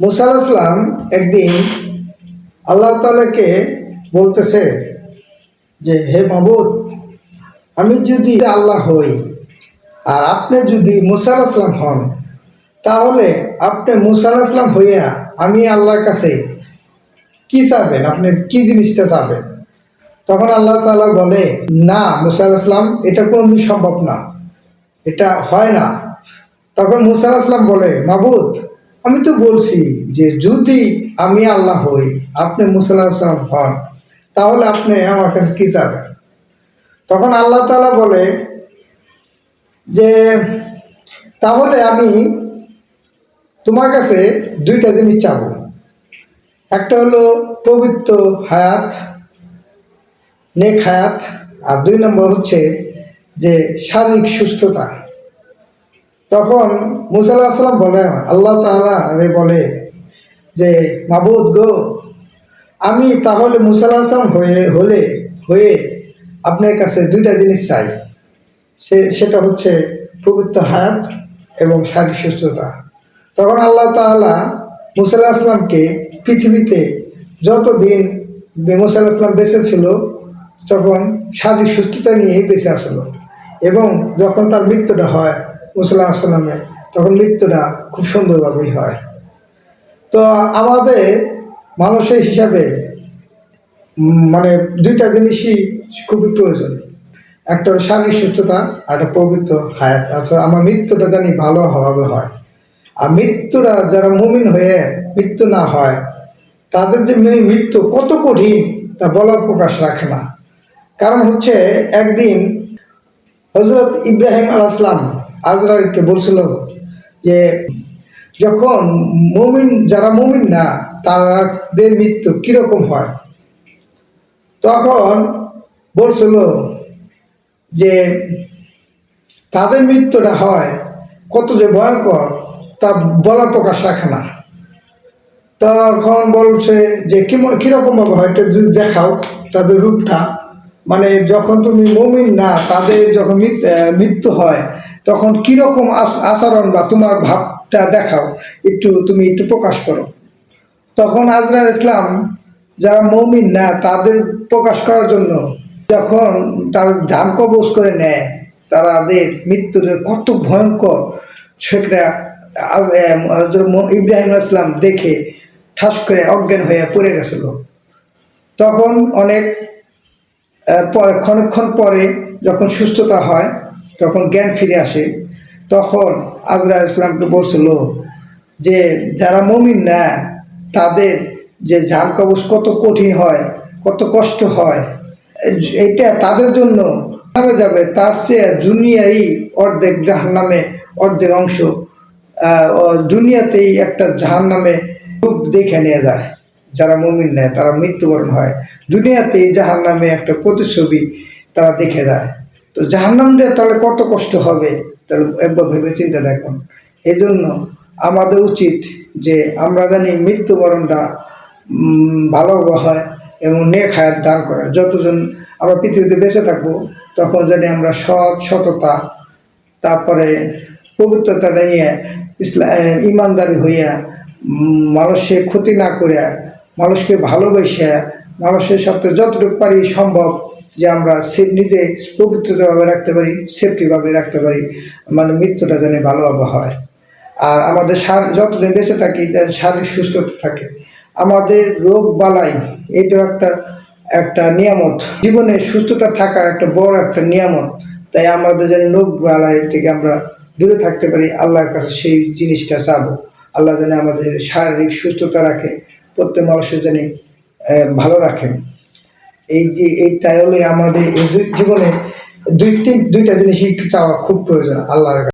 মুসা আসলাম একদিন আল্লাহ তালাকে বলতেছে যে, হে মাবুদ, আমি যদি আল্লাহ হই আর আপনি যদি মুসা আসলাম হন, তাহলে আপনি মুসা আসলাম হইয়া আমি আল্লাহর কাছে কি চাবেন? আপনি কি জিনিসটা চাবেন? তখন আল্লাহ তাআলা বলে, না, মুসা আসলাম এটা কোনোদিন সম্ভব না। এটা হয় না। তখন মুসা আসলাম বলে, মাবুদ আমি তো বলছি যে যদি আমি আল্লাহ হই, আপনি মুসা আসলাম হন, তাহলে আপনি আমার কাছে কি চাবেন? তখন আল্লাহ তালা বলে যে, তাহলে আমি তোমার কাছে দুইটা জিনিস চাবো। একটা হলো পবিত্র হায়াত, নেক হায়াত, আর দুই নম্বর হচ্ছে যে শারীরিক সুস্থতা। তখন মুসাল্লাহ বলেন আল্লাহ তাআলা আরে বলে যে, মাবুদ গো, আমি তাহলে মুসাল্লাহ আসলাম হয়ে, হলে, হয়ে আপনার কাছে দুইটা জিনিস চাই। সে, সেটা হচ্ছে পবিত্র হায়াত এবং শারীরিক সুস্থতা। তখন আল্লাহ তাআলা মুসাল্লাহ পৃথিবীতে যতদিন মুসা আসলাম বেঁচে ছিল, তখন শারীরিক সুস্থতা নিয়েই বেঁচে আসলো। এবং যখন তার মৃত্যুটা হয় মুসাল্লাহ আসলামের তখন মৃত্যুটা খুব সুন্দরভাবেই হয়। তো আমাদের মানুষের হিসাবে মানে দুইটা জিনিসই খুবই প্রয়োজন। একটা শারীরিক সুস্থতা, আর একটা পবিত্র হায়াত। অর্থাৎ আমার মৃত্যুটা জানি ভালোভাবে হয়। আর মৃত্যুটা যারা মুমিন হয়ে মৃত্যু না হয়, তাদের যে মৃত্যু কত কঠিন তা বলার প্রকাশ রাখে না। কারণ হচ্ছে একদিন হজরত ইব্রাহিম আল আসলাম আজরারকে বলছিল যে, যখন মুমিন, যারা মুমিন না, তাদের মৃত্যু কীরকম হয়? তখন বলছিল যে, তাদের মৃত্যুটা হয় কত যে ভয়ঙ্কর, তা বলা প্রকাশ রাখে না। তখন বলছে যে কিম- কীরকম ভাবে হয় যদি দেখাও তাদের রূপটা। মানে যখন তুমি মমিন না, তাদের যখন মৃত- মৃত্যু হয় তখন কীরকম আচ- আচরণ বা তোমার ভাবটা দেখাও, একটু তুমি একটু প্রকাশ করো। তখন আজরা ইসলাম যারা মমিন না, তাদের প্রকাশ করার জন্য যখন তার ধান কবজ করে নেয় তাদের মৃত্যুর কত ভয়ঙ্কর সেটা ইব্রাহিম ইসলাম দেখে ঠাস করে অজ্ঞান হয়ে পড়ে গেছিল। তখন অনেক ক্ষণক্ষণ পরে যখন সুস্থতা হয় তখন জ্ঞান ফিরে আসে, তখন আজরা ইসলামকে বলছিল যে, যারা মমিন না, তাদের যে জান কবচ কত কঠিন হয়, কত কষ্ট হয় এটা তাদের জন্য যাবে। তার চেয়ে দুনিয়াই অর্ধেক জাহান নামে অর্ধেক অংশ দুনিয়াতেই একটা জাহান নামে রূপ দেখে নিয়ে যায়। যারা মমিন নেয় তারা মৃত্যুবরণ হয়। দুনিয়াতেই জাহান নামে একটা প্রতিচ্ছবি তারা দেখে দেয়। তো জাহান নামটা তাহলে কত কষ্ট হবে? তাহলে একবার ভেবে চিন্তা দেখুন। এই জন্য আমাদের উচিত যে আমরা জানি মৃত্যুবরণটা ভালো হয় এবং নেক হায়াত দান করে যতজন আমরা পৃথিবীতে বেঁচে থাকব, তখন জানি আমরা সৎ, সততা, তারপরে পবিত্রতা নিয়ে ইসলাম ইমানদারি হইয়া মানুষের ক্ষতি না করিয়া, মানুষকে ভালোবাসা, মানুষের সাথে যতটুকু পারি সম্ভব যে আমরা সে নিজে পবিত্রভাবে রাখতে পারি সেফটিভাবে রাখতে পারি মানে মৃত্যুটা যেন ভালোভাবে হয় আর আমাদের শার- যতদিন বেঁচে থাকি যেন শারীরিক সুস্থতা থাকে। আমাদের রোগ বালাই এইটাও একটা একটা নিয়ামত। জীবনে সুস্থতা থাকা একটা বড় একটা নিয়ামত। তাই আমাদের যেন রোগ বালাই থেকে আমরা দূরে থাকতে পারি, আল্লাহর কাছে সেই জিনিসটা চাবো। আল্লাহ যেন আমাদের শারীরিক সুস্থতা রাখে, প্রত্যেক মানুষের যেন ভালো রাখেন। এই যে, এই তাই হলে আমাদের এই জীবনে দুই তিন, দুইটা জিনিস চাওয়া খুব প্রয়োজন, আল্লাহর